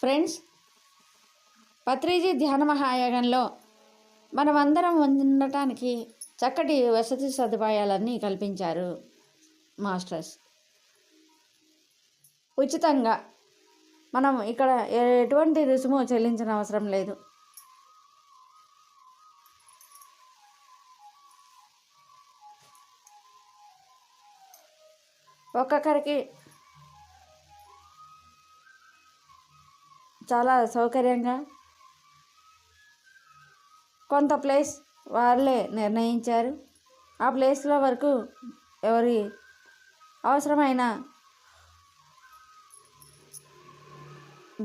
Friends Patriji ధ్యాన మహాయాగంలో మనమందరం ఉండటానికి చక్కటి వసతి సదుపాయాలన్నీ కల్పించారు మాస్టర్స్. ఉచితంగా మనం ఇక్కడ ఎటువంటి రుసుము చెల్లించిన అవసరం లేదు. ఒక్కొక్కరికి చాలా సౌకర్యంగా కొంత ప్లేస్ వాళ్ళే నిర్ణయించారు. ఆ ప్లేస్లో వరకు ఎవరి అవసరమైన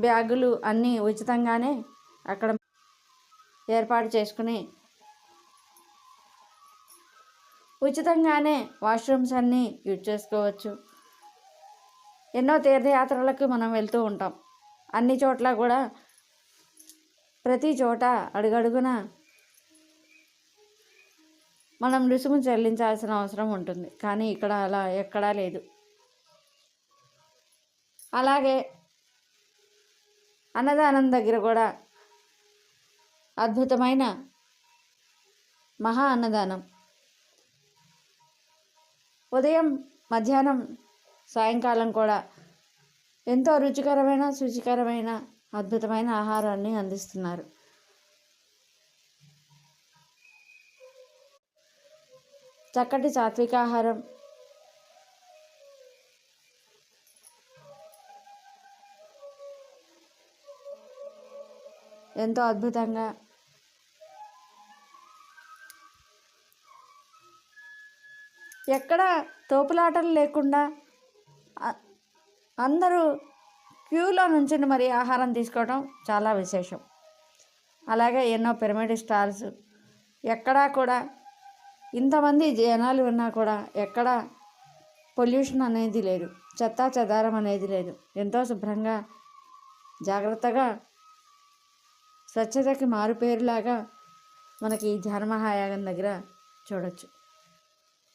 బ్యాగులు అన్నీ ఉచితంగానే అక్కడ ఏర్పాటు చేసుకుని ఉచితంగానే వాష్రూమ్స్ అన్నీ యూజ్ చేసుకోవచ్చు. ఎన్నో తీర్థయాత్రలకు మనం వెళ్తూ ఉంటాం. అన్ని చోట్ల కూడా ప్రతి చోట అడుగడుగున మనం రుసుము చెల్లించాల్సిన అవసరం ఉంటుంది. కానీ ఇక్కడ అలా ఎక్కడా లేదు. అలాగే అన్నదానం దగ్గర కూడా అద్భుతమైన మహా అన్నదానం. ఉదయం మధ్యాహ్నం సాయంకాలం కూడా ఎంతో రుచికరమైన శుచికరమైన అద్భుతమైన ఆహారాన్ని అందిస్తున్నారు. చక్కటి సాత్విక ఆహారం. ఎంతో అద్భుతంగా ఎక్కడ తోపులాటలు లేకుండా అందరూ క్యూలో నుంచుని మరి ఆహారం తీసుకోవడం చాలా విశేషం. అలాగే ఎన్నో పిరమిడ్ స్టార్స్ ఎక్కడా కూడా ఇంతమంది జనాలు ఉన్నా కూడా ఎక్కడ పొల్యూషన్ అనేది లేదు. చెత్తా చెదారం అనేది లేదు. ఎంతో శుభ్రంగా జాగ్రత్తగా స్వచ్ఛతకి మారుపేరులాగా మనకి ఈ ధ్యాన మహాయాగం దగ్గర చూడొచ్చు.